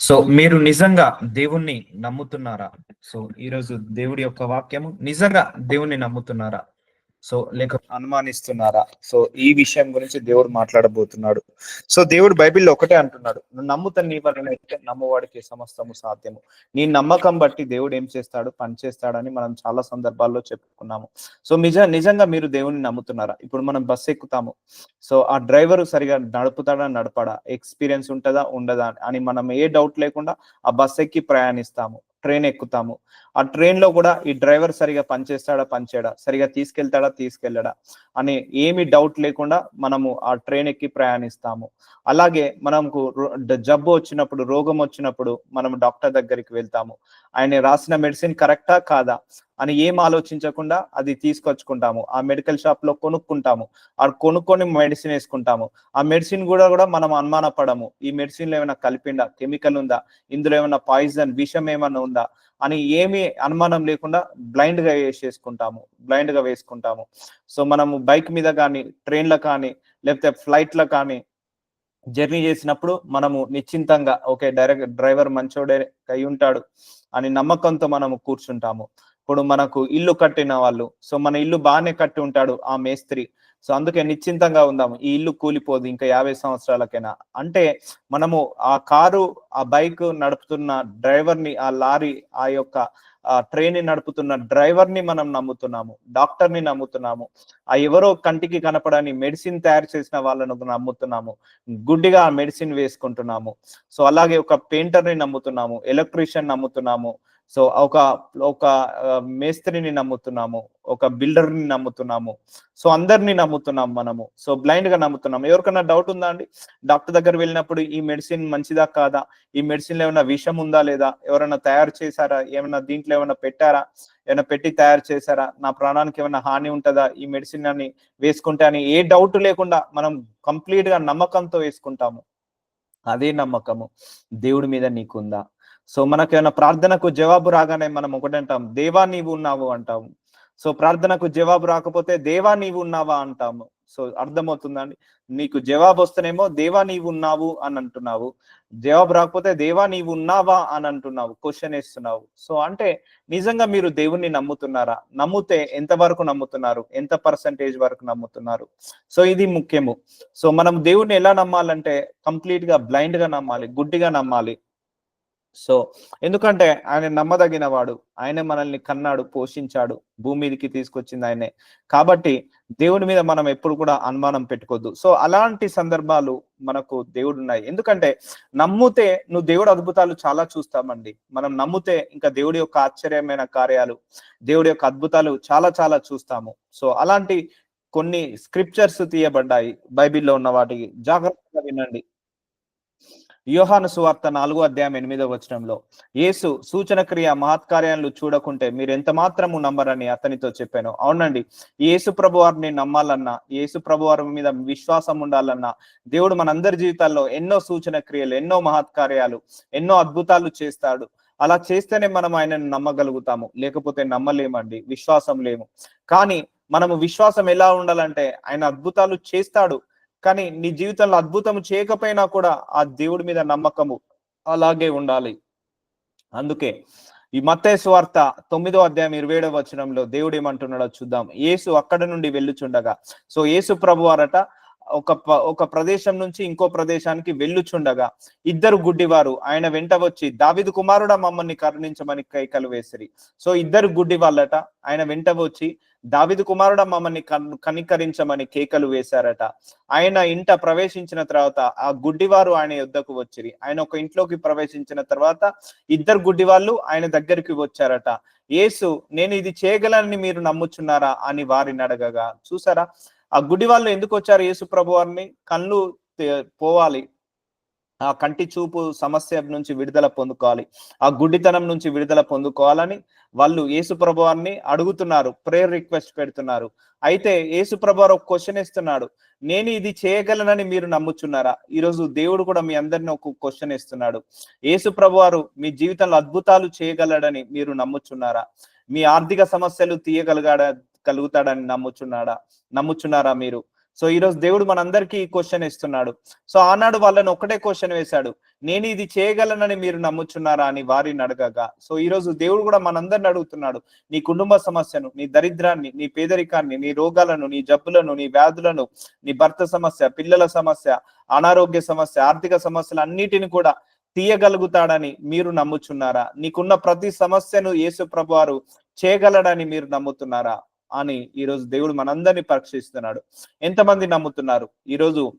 So మీరు నిజంగా దేవుణ్ణి నమ్ముతున్నారా? సో ఈరోజు దేవుడి యొక్క వాక్యము నిజంగా దేవుణ్ణి నమ్ముతున్నారా? సో లేక అనుమానిస్తున్నారా? సో ఈ విషయం గురించి దేవుడు మాట్లాడబోతున్నాడు. సో దేవుడు బైబిల్లో ఒకటే అంటున్నాడు. నువ్వు నమ్ముతని నీ వలన అయితే నమ్మవాడికి సమస్తము సాధ్యము. నీ నమ్మకం బట్టి దేవుడు ఏం చేస్తాడు? పని చేస్తాడని మనం చాలా సందర్భాల్లో చెప్పుకున్నాము. సో నిజ నిజంగా మీరు దేవుని నమ్ముతున్నారా? ఇప్పుడు మనం బస్సు ఎక్కుతాము. సో ఆ డ్రైవర్ సరిగా నడుపుతాడా నడపడా? ఎక్స్పీరియన్స్ ఉంటుందా ఉండదా అని మనం ఏ డౌట్ లేకుండా ఆ బస్ ఎక్కి ప్రయాణిస్తాము. ట్రైన్ ఎక్కుతాము. ఆ ట్రైన్లో కూడా ఈ డ్రైవర్ సరిగా పనిచేస్తాడా పనిచేయడా సరిగా తీసుకెళ్తాడా తీసుకెళ్ళడా అని ఏమి డౌట్ లేకుండా మనము ఆ ట్రైన్ ఎక్కి ప్రయాణిస్తాము. అలాగే మనకు జబ్బు వచ్చినప్పుడు రోగం వచ్చినప్పుడు మనం డాక్టర్ దగ్గరికి వెళ్తాము. ఆయన రాసిన మెడిసిన్ కరెక్టా కాదా? అని ఏం ఆలోచించకుండా అది తీసుకొచ్చుకుంటాము. ఆ మెడికల్ షాప్లో కొనుక్కుంటాము. ఆ కొనుక్కొని మెడిసిన్ వేసుకుంటాము. ఆ మెడిసిన్ కూడా కూడా మనం అనుమానపడము. ఈ మెడిసిన్లో ఏమైనా కలిపిందా? కెమికల్ ఉందా? ఇందులో ఏమైనా పాయిజన్ విషం ఏమైనా ఉందా? అని ఏమి అనుమానం లేకుండా బ్లైండ్గా వేసేసుకుంటాము. బ్లైండ్గా వేసుకుంటాము. సో మనము బైక్ మీద కానీ ట్రైన్లో కానీ లేకపోతే ఫ్లైట్లో కానీ జర్నీ చేసినప్పుడు మనము నిశ్చింతంగా ఓకే డైరెక్ట్ డ్రైవర్ మంచోడే అయి ఉంటాడు అని నమ్మకంతో మనము కూర్చుంటాము. ఇప్పుడు మనకు ఇల్లు కట్టిన వాళ్ళు సో మన ఇల్లు బాగానే కట్టి ఉంటాడు ఆ మేస్త్రి. సో అందుకే నిశ్చింతంగా ఉందాము ఈ ఇల్లు కూలిపోదు ఇంకా యాభై సంవత్సరాలకైనా. అంటే మనము ఆ కారు ఆ బైక్ నడుపుతున్న డ్రైవర్ని ఆ లారీ ఆ యొక్క ఆ ట్రైన్ని నడుపుతున్న డ్రైవర్ని మనం నమ్ముతున్నాము డాక్టర్ని నమ్ముతున్నాము ఆ ఎవరో కంటికి కనపడని మెడిసిన్ తయారు చేసిన వాళ్ళను నమ్ముతున్నాము గుడ్డిగా ఆ మెడిసిన్ వేసుకుంటున్నాము. సో అలాగే ఒక పెయింటర్ని నమ్ముతున్నాము ఎలక్ట్రీషియన్ నమ్ముతున్నాము సో ఒక ఒక మేస్త్రిని నమ్ముతున్నాము ఒక బిల్డర్ని నమ్ముతున్నాము. సో అందరిని నమ్ముతున్నాం మనము. సో బ్లైండ్గా నమ్ముతున్నాం ఎవరికైనా డౌట్ ఉందా అండి? డాక్టర్ దగ్గర వెళ్ళినప్పుడు ఈ మెడిసిన్ మంచిదా కాదా? ఈ మెడిసిన్లో ఏమైనా విషం ఉందా లేదా? ఎవరైనా తయారు చేశారా? ఏమైనా దీంట్లో ఏమైనా పెట్టారా? ఏమైనా పెట్టి తయారు చేశారా? నా ప్రాణానికి ఏమైనా హాని ఉంటుందా? ఈ మెడిసిన్ అని వేసుకుంటే అని ఏ డౌట్ లేకుండా మనం కంప్లీట్గా నమ్మకంతో వేసుకుంటాము. అదే నమ్మకము. దేవుడి మీద నీకుందా? సో మనకేమైనా ప్రార్థనకు జవాబు రాగానే మనం ఒకటి అంటాం దేవా నీవు ఉన్నావు అంటాము. సో ప్రార్థనకు జవాబు రాకపోతే దేవా నీవు ఉన్నావా అంటాము. సో అర్థమవుతుందండి? నీకు జవాబు వస్తేనేమో దేవా నీవు ఉన్నావు అని అంటున్నావు. జవాబు రాకపోతే దేవా నీవు ఉన్నావా అని అంటున్నావు. క్వశ్చన్ వేస్తున్నావు. సో అంటే నిజంగా మీరు దేవుణ్ణి నమ్ముతున్నారా? నమ్మితే ఎంత వరకు నమ్ముతున్నారు? ఎంత పర్సంటేజ్ వరకు నమ్ముతున్నారు? సో ఇది ముఖ్యము. సో మనం దేవుణ్ణి ఎలా నమ్మాలంటే కంప్లీట్గా బ్లైండ్గా నమ్మాలి గుడ్డిగా నమ్మాలి. సో ఎందుకంటే ఆయన నమ్మదగిన వాడు ఆయన మనల్ని కన్నాడు పోషించాడు భూమి మీదకి తీసుకొచ్చింది ఆయనే. కాబట్టి దేవుని మీద మనం ఎప్పుడు కూడా అనుమానం పెట్టుకోవద్దు. సో అలాంటి సందర్భాలు మనకు దేవుడు ఉన్నాయి ఎందుకంటే నమ్ముతే నువ్వు దేవుడు అద్భుతాలు చాలా చూస్తామండి. మనం నమ్ముతే ఇంకా దేవుడి యొక్క ఆశ్చర్యమైన కార్యాలు దేవుడి యొక్క అద్భుతాలు చాలా చాలా చూస్తాము. సో అలాంటి కొన్ని స్క్రిప్చర్స్ తీయబడ్డాయి బైబిల్లో ఉన్న వాటికి. జాగ్రత్తగా వినండి. యోహాను సువార్త నాలుగో అధ్యాయం ఎనిమిదో వచనంలో యేసు సూచన క్రియ మహత్కార్యాలు చూడకుంటే మీరు ఎంత మాత్రము నమ్మరని అతనితో చెప్పాను. అవునండి యేసు ప్రభు వారిని నమ్మాలన్నా యేసు ప్రభు వారి మీద విశ్వాసం ఉండాలన్నా దేవుడు మనందరి జీవితాల్లో ఎన్నో సూచన క్రియలు ఎన్నో మహత్కార్యాలు ఎన్నో అద్భుతాలు చేస్తాడు. అలా చేస్తేనే మనం ఆయనను నమ్మగలుగుతాము. లేకపోతే నమ్మలేమండి విశ్వాసం లేము. కానీ మనము విశ్వాసం ఎలా ఉండాలంటే ఆయన అద్భుతాలు చేస్తాడు. కానీ నీ జీవితంలో అద్భుతం చేయకపోయినా కూడా ఆ దేవుడి మీద నమ్మకము అలాగే ఉండాలి. అందుకే ఈ మత్తేసు వార్త తొమ్మిదో అధ్యాయం ఇరవై ఏడవ వచనంలో దేవుడు ఏమంటున్నాడో చూద్దాం. యేసు అక్కడ నుండి వెళ్ళుచుండగా. సో యేసు ప్రభు వారట ఒక ఒక ప్రదేశం నుంచి ఇంకో ప్రదేశానికి వెళ్ళుచుండగా ఇద్దరు గుడ్డివారు ఆయన వెంట వచ్చి దావిదు కుమారుడా మమ్మల్ని కరుణించమని కైకలు వేసిరి. సో ఇద్దరు గుడ్డి వాళ్ళట ఆయన వెంట వచ్చి దావిదు కుమారుడా మమ్మల్ని కనికరించమని కేకలు వేశారట. ఆయన ఇంట ప్రవేశించిన తర్వాత ఆ గుడ్డివారు ఆయన యుద్ధకు వచ్చిరి. ఆయన ఒక ఇంట్లోకి ప్రవేశించిన తర్వాత ఇద్దరు గుడ్డి వాళ్ళు ఆయన దగ్గరికి వచ్చారట. యేసు నేను ఇది చేయగలనని మీరు నమ్ముచున్నారా? అని వారిని అడగగా చూసారా? ఆ గుడి వాళ్ళు ఎందుకు వచ్చారు యేసు ప్రభు వారిని? కళ్ళు పోవాలి. ఆ కంటి చూపు సమస్య నుంచి విడుదల పొందుకోవాలి. ఆ గుడ్డితనం నుంచి విడుదల పొందుకోవాలని వాళ్ళు యేసు ప్రభు వారిని అడుగుతున్నారు. ప్రేయర్ రిక్వెస్ట్ పెడుతున్నారు. అయితే యేసు ప్రభు వారు ఒక క్వశ్చన్ ఇస్తున్నాడు నేను ఇది చేయగలనని మీరు నమ్ముచున్నారా? ఈరోజు దేవుడు కూడా మీ అందరిని ఒక క్వశ్చన్ ఇస్తున్నాడు యేసు ప్రభు వారు మీ జీవితంలో అద్భుతాలు చేయగలడని మీరు నమ్ముచున్నారా? మీ ఆర్థిక సమస్యలు తీయగలగాడ? కలుగుతాడని నమ్ముచున్నాడా? నమ్ముచున్నారా మీరు? సో ఈ రోజు దేవుడు మనందరికీ ఈ క్వశ్చన్ ఇస్తున్నాడు. సో ఆనాడు వాళ్ళని ఒకటే క్వశ్చన్ వేశాడు. నేను ఇది చేయగలనని మీరు నమ్ముచున్నారా అని వారిని అడగగా. సో ఈ రోజు దేవుడు కూడా మనందరిని అడుగుతున్నాడు. నీ కుటుంబ సమస్యను నీ దరిద్రాన్ని నీ పేదరికాన్ని నీ రోగాలను నీ జబ్బులను నీ వ్యాధులను నీ భర్త సమస్య పిల్లల సమస్య అనారోగ్య సమస్య ఆర్థిక సమస్యలు అన్నిటిని కూడా తీయగలుగుతాడని మీరు నమ్ముచున్నారా? నీకున్న ప్రతి సమస్యను యేసు ప్రభు వారు చేయగలడని మీరు నమ్ముతున్నారా? అని ఈరోజు దేవుడు మనందరినీ పరీక్షిస్తున్నాడు. ఎంతమంది నమ్ముతున్నారు? ఈరోజు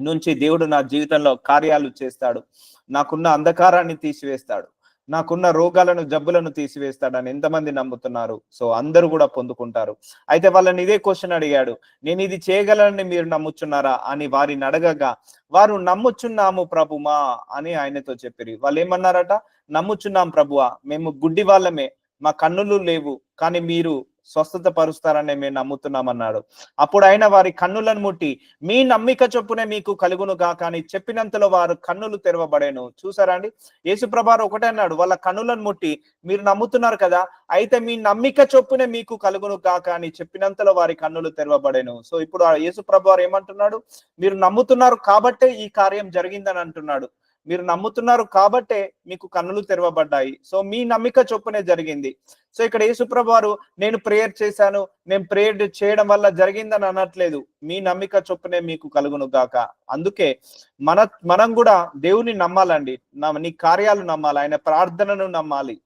నుంచి దేవుడు నా జీవితంలో కార్యాలు చేస్తాడు. నాకున్న అంధకారాన్ని తీసివేస్తాడు. నాకున్న రోగాలను జబ్బులను తీసివేస్తాడని ఎంతమంది నమ్ముతున్నారు? సో అందరూ కూడా పొందుకుంటారు. అయితే వాళ్ళని ఇదే క్వశ్చన్ అడిగాడు. నేను ఇది చేయగలనని మీరు నమ్ముచున్నారా? అని వారిని అడగగా వారు నమ్ముచున్నాము ప్రభుమా అని ఆయనతో చెప్పిరి. వాళ్ళు ఏమన్నారట నమ్ముచున్నాం ప్రభువా. మేము గుడ్డి వాళ్ళమే మా కన్నులు లేవు. కానీ మీరు స్వస్థత పరుస్తారని మేము నమ్ముతున్నామన్నాడు. అప్పుడు ఆయన వారి కన్నులను ముట్టి మీ నమ్మిక చొప్పునే మీకు కలుగును గా కానీ చెప్పినంతలో వారు కన్నులు తెరవబడేను. చూసారా అండి? యేసుప్రభారు ఒకటే అన్నాడు వాళ్ళ కన్నులను ముట్టి మీరు నమ్ముతున్నారు కదా అయితే మీ నమ్మిక చొప్పునే మీకు కలుగును గా కానీ చెప్పినంతలో వారి కన్నులు తెరవబడేను. సో ఇప్పుడు ఆ యేసుప్రభారు ఏమంటున్నాడు? మీరు నమ్ముతున్నారు కాబట్టే ఈ కార్యం జరిగిందని అంటున్నాడు. మీరు నమ్ముతున్నారు కాబట్టే మీకు కన్నులు తెరవబడ్డాయి. సో మీ నమ్మిక చొప్పునే జరిగింది. సో ఇక్కడ యేసుప్రభు వారు నేను ప్రేయర్ చేశాను నేను ప్రేయర్ చేయడం వల్ల జరిగిందని అనట్లేదు. మీ నమ్మిక చొప్పునే మీకు కలుగును గాక. అందుకే మన మనం కూడా దేవుని నమ్మాలండి. నీ కార్యాలు నమ్మాలి ఆయన ప్రార్థనను నమ్మాలి.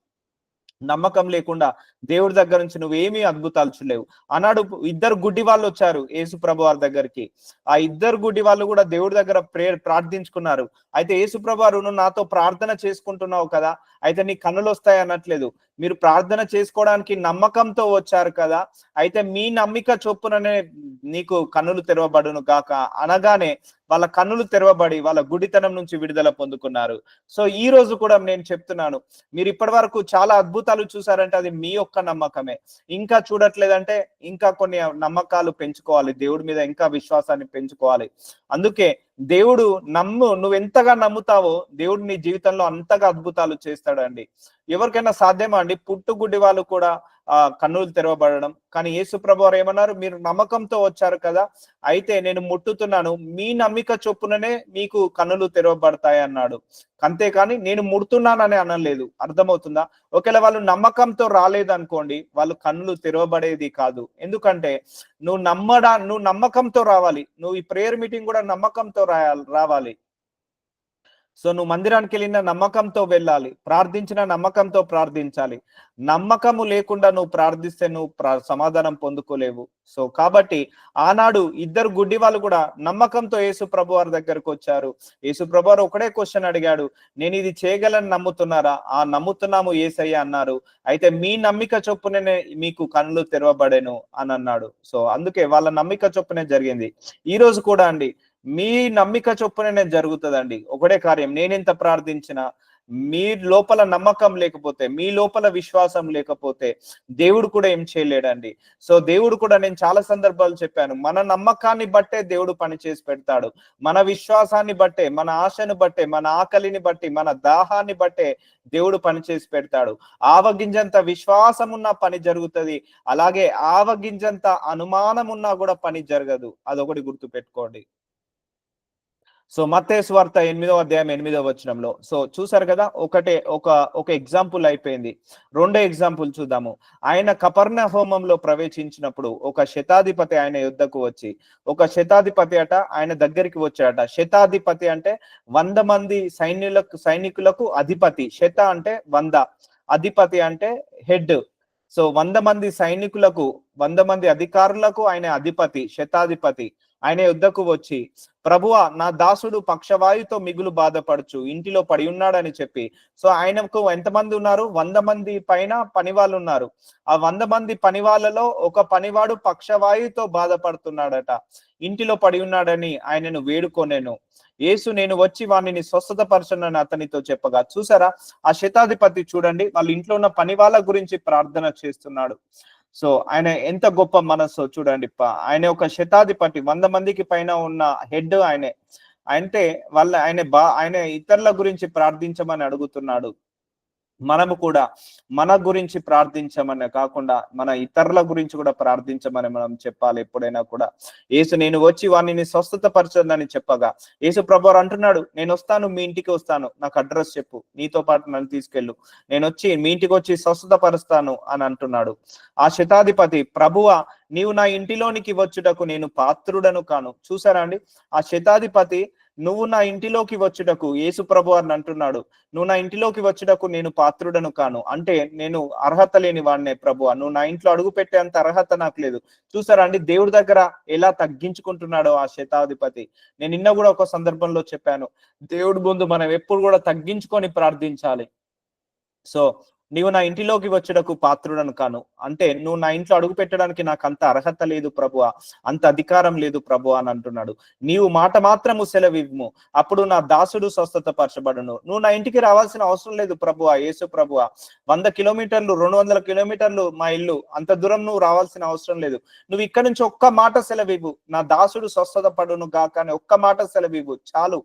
నమ్మకం లేకుండా దేవుడి దగ్గర నుంచి నువ్వేమీ అద్భుతాలు చూడలేవు. అన్నాడు ఇద్దరు గుడ్డి వాళ్ళు వచ్చారు యేసు ప్రభు వారి దగ్గరికి. ఆ ఇద్దరు గుడ్డి వాళ్ళు కూడా దేవుడి దగ్గర ప్రేయర్ ప్రార్థించుకున్నారు. అయితే యేసు ప్రభు వారు నువ్వు నాతో ప్రార్థన చేసుకుంటున్నావు కదా? అయితే నీ కన్నులు వస్తాయి అనట్లేదు మీరు ప్రార్థన చేసుకోవడానికి నమ్మకంతో వచ్చారు కదా? అయితే మీ నమ్మిక చొప్పుననే నీకు కన్నులు తెరవబడును కాక అనగానే వాళ్ళ కన్నులు తెరవబడి వాళ్ళ గుడితనం నుంచి విడుదల పొందుకున్నారు. సో ఈ రోజు కూడా నేను చెప్తున్నాను మీరు ఇప్పటి వరకు చాలా అద్భుతాలు చూసారంటే అది మీ యొక్క నమ్మకమే. ఇంకా చూడట్లేదంటే ఇంకా కొన్ని నమ్మకాలు పెంచుకోవాలి దేవుడి మీద ఇంకా విశ్వాసాన్ని పెంచుకోవాలి. అందుకే దేవుడు నమ్ము నువ్వు ఎంతగా నమ్ముతావో దేవుడు నీ జీవితంలో అంతగా అద్భుతాలు చేస్తాడండి. ఎవరికైనా సాధ్యమా అండి? పుట్టుగుడ్డి వాళ్ళు కూడా ఆ కన్నులు తెరవబడడం. కానీ యేసుప్రభు వారు ఏమన్నారు? మీరు నమ్మకంతో వచ్చారు కదా? అయితే నేను ముట్టుతున్నాను. మీ నమ్మిక చొప్పుననే మీకు కన్నులు తెరవబడతాయి అన్నాడు. అంతేకాని నేను ముడుతున్నానని అనలేదు. అర్థమవుతుందా? ఒకవేళ వాళ్ళు నమ్మకంతో రాలేదనుకోండి వాళ్ళు కన్నులు తెరవబడేది కాదు. ఎందుకంటే నువ్వు నమ్మడా నువ్వు నమ్మకంతో రావాలి. నువ్వు ఈ ప్రేయర్ మీటింగ్ కూడా నమ్మకంతో రాయాలి రావాలి. సో నువ్వు మందిరానికి వెళ్ళిన నమ్మకంతో వెళ్ళాలి. ప్రార్థించిన నమ్మకంతో ప్రార్థించాలి. నమ్మకము లేకుండా నువ్వు ప్రార్థిస్తే నువ్వు ప్ర- సమాధానం పొందుకోలేవు. సో కాబట్టి ఆనాడు ఇద్దరు గుడ్డి వాళ్ళు కూడా నమ్మకంతో యేసు ప్రభు వారి దగ్గరకు వచ్చారు. యేసు ప్రభు వారు ఒకటే క్వశ్చన్ అడిగాడు. నేను ఇది చేయగలని నమ్ముతున్నారా? ఆ నమ్ముతున్నాము ఏసయ్య అన్నారు. అయితే మీ నమ్మిక చొప్పుననే మీకు కళ్ళు తెరవబడేను అని అన్నాడు. సో అందుకే వాళ్ళ నమ్మిక చొప్పునే జరిగింది. ఈ రోజు కూడా అండి మీ నమ్మిక చొప్పుననే జరుగుతుందండి. ఒకటే కార్యం. నేనెంత ప్రార్థించినా మీ లోపల నమ్మకం లేకపోతే మీ లోపల విశ్వాసం లేకపోతే దేవుడు కూడా ఏం చేయలేడండి. సో దేవుడు కూడా నేను చాలా సందర్భాలు చెప్పాను. మన నమ్మకాన్ని బట్టే దేవుడు పని చేసి పెడతాడు. మన విశ్వాసాన్ని బట్టే మన ఆశను బట్టే మన ఆకలిని బట్టి మన దాహాన్ని బట్టే దేవుడు పని చేసి పెడతాడు. ఆవగింజంత విశ్వాసం ఉన్న పని జరుగుతుంది. అలాగే ఆవగింజంత అనుమానం ఉన్నా కూడా పని జరగదు. అదొకటి గుర్తు పెట్టుకోండి సో మత్తేసు వార్త ఎనిమిదో అధ్యాయం ఎనిమిదవ వచనంలో. సో చూసారు కదా ఒకటే ఒక ఒక ఎగ్జాంపుల్ అయిపోయింది. రెండో ఎగ్జాంపుల్ చూద్దాము. ఆయన కపర్ణ హోమంలో ప్రవేశించినప్పుడు ఒక శతాధిపతి ఆయన యుద్ధకు వచ్చి ఒక శతాధిపతి అట ఆయన దగ్గరికి వచ్చాడట. శతాధిపతి అంటే వంద మంది సైన్యులకు సైనికులకు అధిపతి. శత అంటే వంద. అధిపతి అంటే హెడ్. సో వంద మంది సైనికులకు వంద మంది అధికారులకు ఆయన అధిపతి శతాధిపతి. ఆయన యుద్ధకు వచ్చి ప్రభువ నా దాసుడు పక్షవాయుతో మిగులు బాధపడుచు ఇంటిలో పడి ఉన్నాడని చెప్పి. సో ఆయనకు ఎంతమంది ఉన్నారు? వంద మంది పైన పనివాళ్ళు ఉన్నారు. ఆ వంద మంది పనివాళ్ళలో ఒక పనివాడు పక్షవాయుతో బాధపడుతున్నాడట. ఇంటిలో పడి ఉన్నాడని ఆయనను వేడుకొనేను. యేసు నేను వచ్చి వాణిని స్వస్థత పరచనని అతనితో చెప్పగా. చూసారా? ఆ శతాధిపతి చూడండి వాళ్ళ ఇంట్లో ఉన్న పని వాళ్ళ గురించి ప్రార్థన చేస్తున్నాడు. సో ఆయన ఎంత గొప్ప మనసు చూడండి ఆయన ఒక శతాధిపతి వంద మందికి పైన ఉన్న హెడ్ ఆయనే. అంటే వాళ్ళ ఆయన బా ఆయన ఇతరుల గురించి ప్రార్థించమని అడుగుతున్నాడు. మనము కూడా మన గురించి ప్రార్థించమని కాకుండా మన ఇతరుల గురించి కూడా ప్రార్థించమని మనం చెప్పాలి ఎప్పుడైనా కూడా. ఏసు నేను వచ్చి వాణ్ణి స్వస్థత పరచదని చెప్పగా యేసు ప్రభు అంటున్నాడు నేను వస్తాను మీ ఇంటికి వస్తాను నాకు అడ్రస్ చెప్పు నీతో పాటు నన్ను తీసుకెళ్ళు. నేను వచ్చి మీ ఇంటికి వచ్చి స్వస్థత పరుస్తాను అని అంటున్నాడు. ఆ శతాధిపతి ప్రభువ నీవు నా ఇంటిలోనికి వచ్చుటకు నేను పాత్రుడను కాను. చూసారా అండి? ఆ శతాధిపతి నువ్వు నా ఇంటిలోకి వచ్చుటకు యేసు ప్రభు అని అంటున్నాడు. నువ్వు నా ఇంటిలోకి వచ్చుటకు నేను పాత్రుడను కాను. అంటే నేను అర్హత లేని వాడినే ప్రభు నువ్వు నా ఇంట్లో అడుగు పెట్టేంత అర్హత నాకు లేదు. చూసారా అండి? దేవుడి దగ్గర ఎలా తగ్గించుకుంటున్నాడో ఆ శతాధిపతి. నేను నిన్న కూడా ఒక సందర్భంలో చెప్పాను. దేవుడి ముందు మనం ఎప్పుడు కూడా తగ్గించుకొని ప్రార్థించాలి. సో నీవు నా ఇంటిలోకి వచ్చుటకు పాత్రుడను కాను. అంటే నువ్వు నా ఇంట్లో అడుగు పెట్టడానికి నాకు అంత అర్హత లేదు ప్రభు అంత అధికారం లేదు ప్రభు అని అంటున్నాడు. నీవు మాట మాత్రము సెలవివ్ము అప్పుడు నా దాసుడు స్వస్థత పరచబడును నువ్వు నా ఇంటికి రావాల్సిన అవసరం లేదు ప్రభు యేసు ప్రభు వంద కిలోమీటర్లు రెండు వందల కిలోమీటర్లు మా ఇల్లు. అంత దూరం నువ్వు రావాల్సిన అవసరం లేదు. నువ్వు ఇక్కడ నుంచి ఒక్క మాట సెలవివ్వు. నా దాసుడు స్వస్థత పడును గాక అని ఒక్క మాట సెలవివ్వు. చాలు.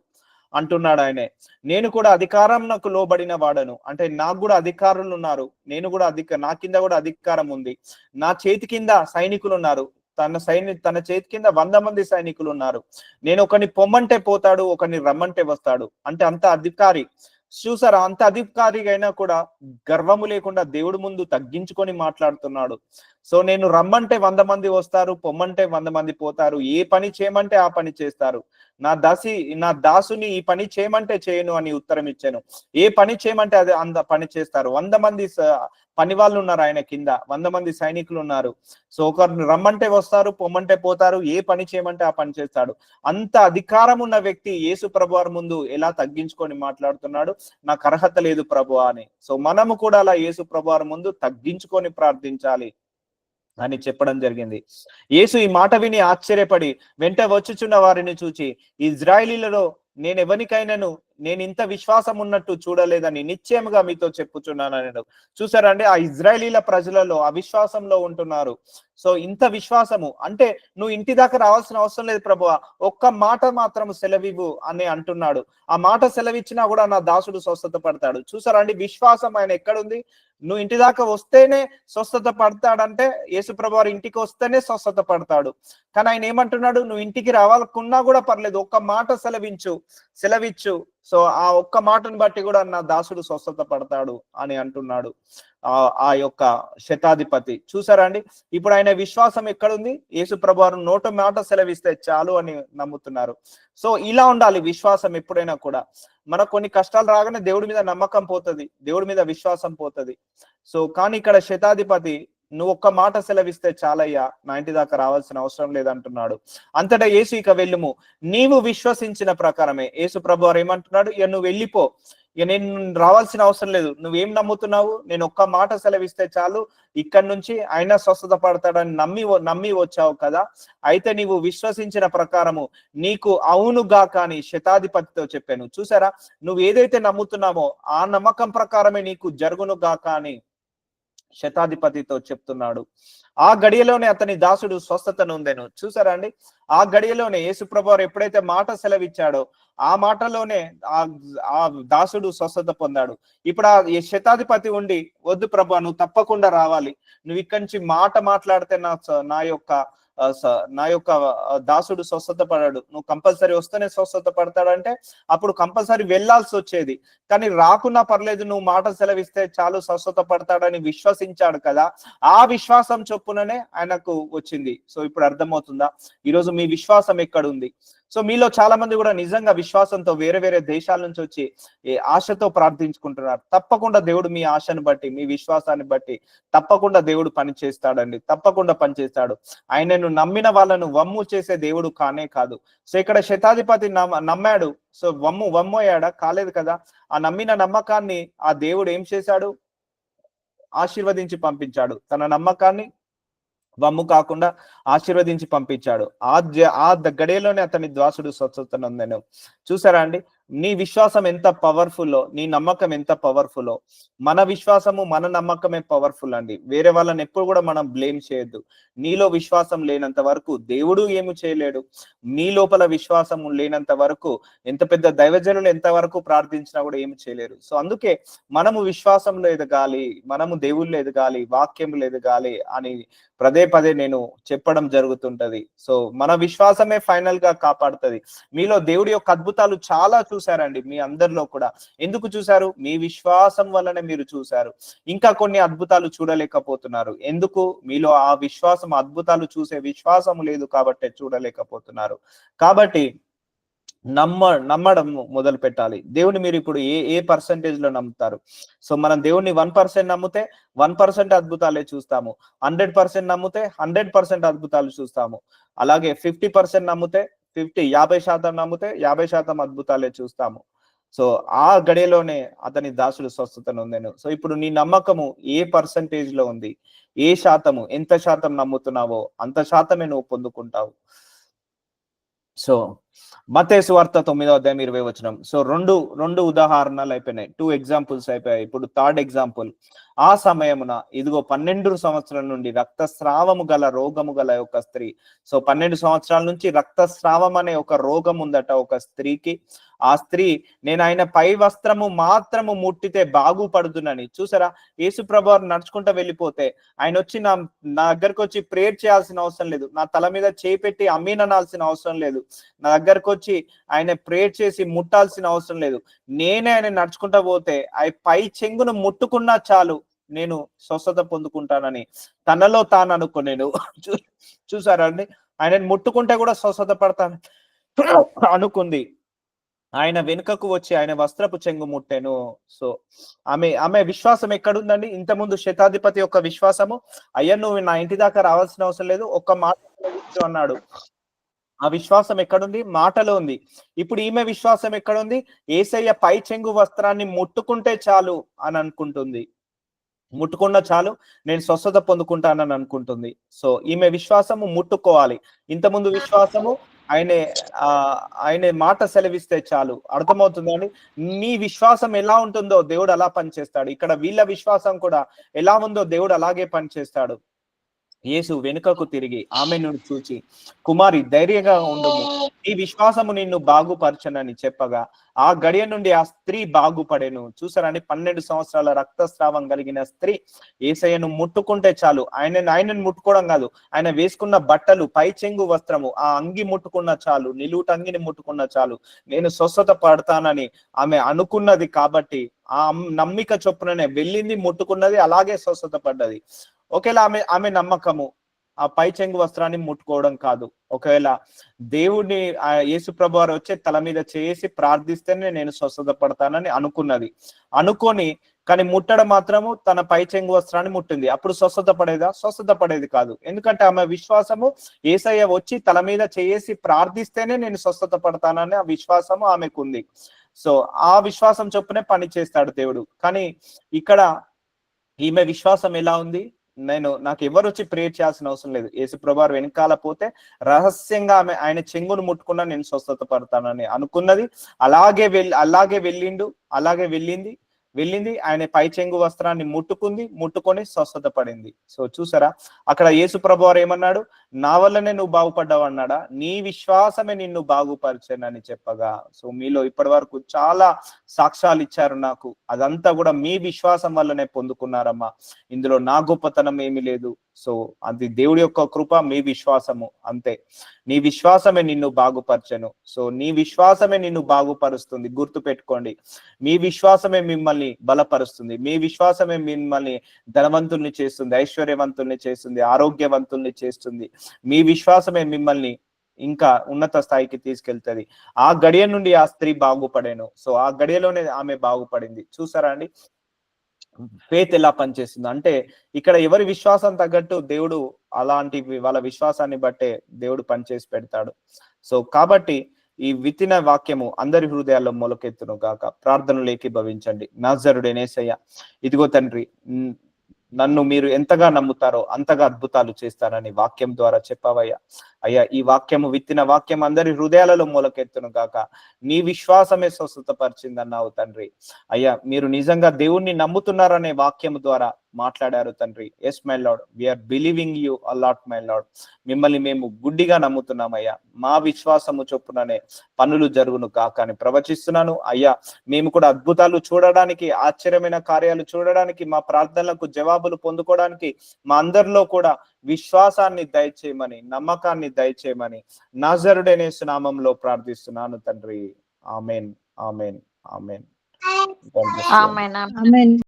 అంటున్నాడు ఆయనే. నేను కూడా అధికారం నాకు లోబడిన వాడను. అంటే నాకు కూడా అధికారులు ఉన్నారు. నేను కూడా అధిక నా కింద కూడా అధికారం ఉంది. నా చేతి కింద సైనికులు ఉన్నారు. తన సైని తన చేతి కింద వంద మంది సైనికులు ఉన్నారు. నేను ఒకరిని పొమ్మంటే పోతాడు ఒకరిని రమ్మంటే వస్తాడు. అంటే అంత అధికారి. చూసారా? అంత అధికారిగా అయినా కూడా గర్వము లేకుండా దేవుడి ముందు తగ్గించుకొని మాట్లాడుతున్నాడు. సో నేను రమ్మంటే వంద మంది వస్తారు పొమ్మంటే వంద మంది పోతారు. ఏ పని చేయమంటే ఆ పని చేస్తారు. నా దాసి నా దాసుని ఈ పని చేయమంటే చేయను అని ఉత్తరం ఇచ్చాను. ఏ పని చేయమంటే అది అంద పని చేస్తారు. వంద మంది పని వాళ్ళు ఉన్నారు ఆయన కింద. వంద మంది సైనికులు ఉన్నారు. సో ఒకరిని రమ్మంటే వస్తారు పొమ్మంటే పోతారు. ఏ పని చేయమంటే ఆ పని చేస్తాడు. అంత అధికారం ఉన్న వ్యక్తి యేసు ప్రభు ముందు ఎలా తగ్గించుకొని మాట్లాడుతున్నాడు? నాకు అర్హత లేదు ప్రభు అని. సో మనము కూడా అలా యేసు ప్రభు ముందు తగ్గించుకొని ప్రార్థించాలి. అని చెప్పడం జరిగింది. యేసు ఈ మాట విని ఆశ్చర్యపడి వెంట వచ్చుచున్న వారిని చూచి ఇజ్రాయిలీలలో నేను ఎవరికైనాను నేను ఇంత విశ్వాసం ఉన్నట్టు చూడలేదని నిశ్చయముగా మీతో చెప్పుచున్నాను నేను చూసారండి ఆ ఇజ్రాయలీల ప్రజలలో అవిశ్వాసంలో ఉంటున్నారు. సో ఇంత విశ్వాసము అంటే నువ్వు ఇంటి దాకా రావాల్సిన అవసరం లేదు ప్రభు ఒక్క మాట మాత్రం సెలవివ్వు అని అంటున్నాడు. ఆ మాట సెలవిచ్చినా కూడా నా దాసుడు స్వస్థత పడతాడు. చూసారండి విశ్వాసం ఆయన ఎక్కడుంది? నువ్వు ఇంటి దాకా వస్తేనే స్వస్థత పడతాడంటే యేసుప్రభు వారి ఇంటికి వస్తేనే స్వస్థత పడతాడు. కానీ ఆయన ఏమంటున్నాడు? నువ్వు ఇంటికి రావాలకున్నా కూడా పర్లేదు ఒక్క మాట సెలవించు సెలవిచ్చు. సో ఆ ఒక్క మాటను బట్టి కూడా నా దాసుడు స్వస్థత పడతాడు అని అంటున్నాడు. ఆ ఆ యొక్క శతాధిపతి. చూసారా అండి? ఇప్పుడు ఆయన విశ్వాసం ఎక్కడుంది? యేసు ప్రభువారు నోట మాట సెలవిస్తే చాలు అని నమ్ముతున్నారు. సో ఇలా ఉండాలి విశ్వాసం ఎప్పుడైనా కూడా. మనకు కొన్ని కష్టాలు రాగానే దేవుడి మీద నమ్మకం పోతుంది. దేవుడి మీద విశ్వాసం పోతుంది. సో కానీ ఇక్కడ శతాధిపతి నువ్వు ఒక్క మాట సెలవిస్తే చాలయ్యా నా ఇంటి దాకా రావాల్సిన అవసరం లేదంటున్నాడు. అంతటా యేసు ఇక వెళ్ళుము. నీవు విశ్వసించిన ప్రకారమే. యేసు ప్రభు వారు ఏమంటున్నాడు? ఇక నువ్వు వెళ్ళిపో. ఇక నేను రావాల్సిన అవసరం లేదు. నువ్వేం నమ్ముతున్నావు? నేను ఒక్క మాట సెలవిస్తే చాలు. ఇక్కడ నుంచి ఆయన స్వస్థత పడతాడని నమ్మి నమ్మి వచ్చావు కదా? అయితే నీవు విశ్వసించిన ప్రకారము నీకు అవునుగా కానీ శతాధిపతితో చెప్పాను. చూసారా? నువ్వు ఏదైతే నమ్ముతున్నావో ఆ నమ్మకం ప్రకారమే నీకు జరుగునుగా కానీ శతాధిపతితో చెప్తున్నాడు. ఆ గడియలోనే అతని దాసుడు స్వస్థత నొందెను చూసారా అండి? ఆ గడియలోనే యేసుప్రభు ఎప్పుడైతే మాట సెలవిచ్చాడో ఆ మాటలోనే ఆ ఆ దాసుడు స్వస్థత పొందాడు. ఇప్పుడు ఆ శతాధిపతి ఉండి వద్దు ప్రభా నువ్వు తప్పకుండా రావాలి. నువ్వు ఇక్కడి నుంచి మాట మాట్లాడితే నా నా యొక్క నా యొక్క దాసుడు స్వస్థత పడాడు నువ్వు కంపల్సరీ వస్తేనే స్వస్థత పడతాడంటే అప్పుడు కంపల్సరీ వెళ్ళాల్సి వచ్చేది. కానీ రాకున్నా పర్లేదు నువ్వు మాట సెలవిస్తే చాలు స్వస్థత పడతాడని విశ్వసించాడు కదా. ఆ విశ్వాసం చొప్పుననే ఆయనకు వచ్చింది. సో ఇప్పుడు అర్థమవుతుందా? ఈరోజు మీ విశ్వాసం ఎక్కడుంది? సో మీలో చాలా మంది కూడా నిజంగా విశ్వాసంతో వేరే వేరే దేశాల నుంచి వచ్చి ఆశతో ప్రార్థించుకుంటున్నారు. తప్పకుండా దేవుడు మీ ఆశను బట్టి మీ విశ్వాసాన్ని బట్టి తప్పకుండా దేవుడు పని చేస్తాడండి. తప్పకుండా పనిచేస్తాడు ఆయనను నమ్మిన వాళ్ళను వమ్ము చేసే దేవుడు కానే కాదు. సో ఇక్కడ శతాధిపతి నమ్మాడు. సో వమ్ము వమ్ము అయ్యాడా? కాలేదు కదా. ఆ నమ్మిన నమ్మకాన్ని ఆ దేవుడు ఏం చేశాడు? ఆశీర్వదించి పంపించాడు. తన నమ్మకాన్ని వమ్ము కాకుండా ఆశీర్వదించి పంపించాడు. ఆ ఆ గడియలోనే అతని ద్వాసుడు స్వచ్ఛత నొందెను. చూసారా అండి? నీ విశ్వాసం ఎంత పవర్ఫుల్లో నీ నమ్మకం ఎంత పవర్ఫుల్లో మన విశ్వాసము మన నమ్మకమే పవర్ఫుల్ అండి. వేరే వాళ్ళని ఎప్పుడు కూడా మనం బ్లేమ్ చేయొద్దు. నీలో విశ్వాసం లేనంత వరకు దేవుడు ఏమి చేయలేడు. నీ లోపల విశ్వాసం లేనంత వరకు ఎంత పెద్ద దైవజనులు ఎంత వరకు ప్రార్థించినా కూడా ఏమి చేయలేరు. సో అందుకే మనము విశ్వాసంలో ఎదగాలి మనము దేవుళ్ళు ఎదగాలి వాక్యంలో ఎదగాలి అని పదే పదే నేను చెప్పడం జరుగుతుంటది. సో మన విశ్వాసమే ఫైనల్గా కాపాడుతుంది. మీలో దేవుడి యొక్క అద్భుతాలు చాలా చూసారండి మీ అందరిలో కూడా. ఎందుకు చూశారు? మీ విశ్వాసం వల్లనే మీరు చూశారు. ఇంకా కొన్ని అద్భుతాలు చూడలేకపోతున్నారు. ఎందుకు? మీలో ఆ విశ్వాసం అద్భుతాలు చూసే విశ్వాసం లేదు కాబట్టి చూడలేకపోతున్నారు. కాబట్టి నమ్మ నమ్మడం మొదలు పెట్టాలి. దేవుని మీరు ఇప్పుడు ఏ ఏ పర్సంటేజ్లో నమ్ముతారు? సో మనం దేవుని వన్ పర్సెంట్ నమ్మితే వన్ పర్సెంట్ అద్భుతాలే చూస్తాము. హండ్రెడ్ పర్సెంట్ నమ్మితే హండ్రెడ్ పర్సెంట్ అద్భుతాలు చూస్తాము. అలాగే ఫిఫ్టీ పర్సెంట్ నమ్మితే ఫిఫ్టీ యాభై శాతం నమ్మితే యాభై శాతం అద్భుతాలే చూస్తాము. సో ఆ గడియలోనే అతని దాసుడు స్వస్థతను ఉందను సో ఇప్పుడు నీ నమ్మకము ఏ పర్సంటేజ్లో ఉంది? ఏ శాతము? ఎంత శాతం నమ్ముతున్నావో అంత శాతమే నువ్వు పొందుకుంటావు. సో మతేసు వార్త తొమ్మిదో అధ్యాయం ఇరవై వచ్చిన సో రెండు రెండు ఉదాహరణలు అయిపోయినాయి. టూ ఎగ్జాంపుల్స్ అయిపోయాయి. ఇప్పుడు థర్డ్ ఎగ్జాంపుల్ ఆ సమయమున ఇదిగో పన్నెండు సంవత్సరాల నుండి రక్తస్రావము గల రోగము గల ఒక స్త్రీ. సో పన్నెండు సంవత్సరాల నుంచి రక్తస్రావం అనే ఒక రోగం ఉందట ఒక స్త్రీకి. ఆ స్త్రీ నేను ఆయన పై వస్త్రము మాత్రము ముట్టితే బాగుపడుతుందని చూసారా? యేసు ప్రభు నడుచుకుంటూ వెళ్ళిపోతే ఆయన వచ్చి నా నా దగ్గరకు వచ్చి ప్రేయర్ చేయాల్సిన అవసరం లేదు. నా తల మీద చేపెట్టి అమ్మీననాల్సిన అవసరం లేదు. నా దగ్గరకు వచ్చి ఆయన ప్రేయర్ చేసి ముట్టాల్సిన అవసరం లేదు. నేనే ఆయన నడుచుకుంటా పోతే ఆ పై చెంగును ముట్టుకున్నా చాలు నేను స్వస్థత పొందుకుంటానని. తనలో తాను అనుకునేను. చూ చూసారా అండి? ఆయన ముట్టుకుంటే కూడా స్వస్థత పడతాను. అనుకుంది. ఆయన వెనుకకు వచ్చి ఆయన వస్త్రపు చెంగు ముట్టెను. సో ఆమె ఆమె విశ్వాసం ఎక్కడుందండి? ఇంతకుముందు శతాధిపతి యొక్క విశ్వాసము. అయ్యా నువ్వు నా ఇంటి దాకా రావాల్సిన అవసరం లేదు. ఒక్క మాట అన్నాడు. ఆ విశ్వాసం ఎక్కడుంది? మాటలో ఉంది. ఇప్పుడు ఈమె విశ్వాసం ఎక్కడుంది? ఏసయ్య పై చెంగు వస్త్రాన్ని ముట్టుకుంటే చాలు అని అనుకుంటుంది. ముట్టుకున్న చాలు. నేను స్వస్థత పొందుకుంటానని అనుకుంటుంది. సో ఈమె విశ్వాసము ముట్టుకోవాలి. ఇంతకుముందు విశ్వాసము ఆయనే ఆ ఆయన మాట సెలవిస్తే చాలు. అర్థమవుతుందండి నీ విశ్వాసం ఎలా ఉంటుందో దేవుడు అలా పనిచేస్తాడు. ఇక్కడ వీళ్ళ విశ్వాసం కూడా ఎలా ఉందో దేవుడు అలాగే పనిచేస్తాడు. యేసు వెనుకకు తిరిగి ఆమెను చూచి కుమారి ధైర్యంగా ఉండము నీ విశ్వాసము నిన్ను బాగుపరచనని చెప్పగా ఆ గడియ నుండి ఆ స్త్రీ బాగుపడేను. చూసారని పన్నెండు సంవత్సరాల రక్తస్రావం కలిగిన స్త్రీ ఏసయ్యను ముట్టుకుంటే చాలు. ఆయన ఆయనను ముట్టుకోవడం కాదు. ఆయన వేసుకున్న బట్టలు పై చెంగు వస్త్రము ఆ అంగి ముట్టుకున్న చాలు. నిలువుట అంగిని ముట్టుకున్న చాలు. నేను స్వస్థత పడతానని ఆమె అనుకున్నది కాబట్టి ఆ నమ్మిక చొప్పుననే వెళ్ళింది ముట్టుకున్నది అలాగే స్వస్థత పడ్డది. ఒకవేళ ఆమె ఆమె నమ్మకము ఆ పై చెంగు వస్త్రాన్ని ముట్టుకోవడం కాదు. ఒకవేళ దేవుడిని ఆ యేసు ప్రభు వారు వచ్చే తల మీద చేసి ప్రార్థిస్తేనే నేను స్వస్థత పడతానని అనుకున్నది. అనుకొని కానీ ముట్టడం మాత్రము తన పై చెంగు వస్త్రాన్ని ముట్టింది. అప్పుడు స్వస్థత పడేదా స్వస్థత పడేది కాదు. ఎందుకంటే ఆమె విశ్వాసము ఏసయ్య వచ్చి తల మీద చేసి ప్రార్థిస్తేనే నేను స్వస్థత పడతానని ఆ విశ్వాసము ఆమెకుంది. సో ఆ విశ్వాసం చొప్పునే పని చేస్తాడు దేవుడు. కానీ ఇక్కడ ఈమె విశ్వాసం ఎలా ఉంది? నేను నాకు ఎవరు వచ్చి ప్రేర్ చేయాల్సిన అవసరం లేదు. యేసు ప్రభారు వెనకాల పోతే రహస్యంగా ఆమె ఆయన చెంగును ముట్టుకున్నా నేను స్వస్థత పడతానని అనుకున్నది. అలాగే వెళ్ళి అలాగే వెళ్ళిండు అలాగే వెళ్ళింది. వెళ్ళింది. ఆయన పై చెంగు వస్త్రాన్ని ముట్టుకుంది. ముట్టుకొని స్వస్థత పడింది. సో చూసారా? అక్కడ యేసు ప్రభు వారు ఏమన్నాడు? నా వల్లనే నువ్వు బాగుపడ్డావు అన్నాడా? నీ విశ్వాసమే నిన్ను బాగుపరిచానని చెప్పగా. సో మీలో ఇప్పటి వరకు చాలా సాక్ష్యాలు ఇచ్చారు నాకు. అదంతా కూడా మీ విశ్వాసం వల్లనే పొందుకున్నారమ్మా. ఇందులో నా గొప్పతనం ఏమీ లేదు. సో అది దేవుడి యొక్క కృప మీ విశ్వాసము అంతే. నీ విశ్వాసమే నిన్ను బాగుపరచను. సో నీ విశ్వాసమే నిన్ను బాగుపరుస్తుంది. గుర్తు పెట్టుకోండి. మీ విశ్వాసమే మిమ్మల్ని బలపరుస్తుంది. మీ విశ్వాసమే మిమ్మల్ని ధనవంతుల్ని చేస్తుంది ఐశ్వర్యవంతుల్ని చేస్తుంది ఆరోగ్యవంతుల్ని చేస్తుంది. మీ విశ్వాసమే మిమ్మల్ని ఇంకా ఉన్నత స్థాయికి తీసుకెళ్తుంది. ఆ గడియ నుండి ఆ స్త్రీ బాగుపడాను. సో ఆ గడియలోనే ఆమె బాగుపడింది. చూసారా అండి? ఫేత్ ఎలా పనిచేస్తుంది? అంటే ఇక్కడ ఎవరి విశ్వాసం తగ్గట్టు దేవుడు అలాంటి వాళ్ళ విశ్వాసాన్ని బట్టే దేవుడు పనిచేసి పెడతాడు. సో కాబట్టి ఈ విత్తిన వాక్యము అందరి హృదయాల్లో మొలకెత్తును గాక. ప్రార్థనలు ఏకీభవించండి నాజరుడేనేసయ్య ఇదిగో తండ్రి నన్ను మీరు ఎంతగా నమ్ముతారో అంతగా అద్భుతాలు చేస్తారని వాక్యం ద్వారా చెప్పావయ్యా. అయ్యా ఈ వాక్యము విత్తిన వాక్యం అందరి హృదయాలలో మూలకెత్తును గాక. నీ విశ్వాసమే స్వస్థతపరిచిందన్నావు తండ్రి. అయ్యా మీరు నిజంగా దేవుణ్ణి నమ్ముతున్నారనే వాక్యం ద్వారా మాట్లాడారు తండ్రి. Yes my lord we are believing you a lot my lord మిమ్మల్ని మేము గుడ్డిగా నమ్ముతున్నామయ్యా. మా విశ్వాసము చొప్పుననే పనులు జరుగును కాక అని ప్రవచిస్తున్నాను. అయ్యా మేము కూడా అద్భుతాలు చూడడానికి ఆశ్చర్యమైన కార్యాలు చూడడానికి మా ప్రార్థనలకు జవాబులు పొందుకోవడానికి మా అందరిలో కూడా విశ్వాసాన్ని దయచేయమని నమ్మకాన్ని దయచేయమని నాజరుడనే నామంలో ప్రార్థిస్తున్నాను తండ్రి. Amen amen amen. Amen amen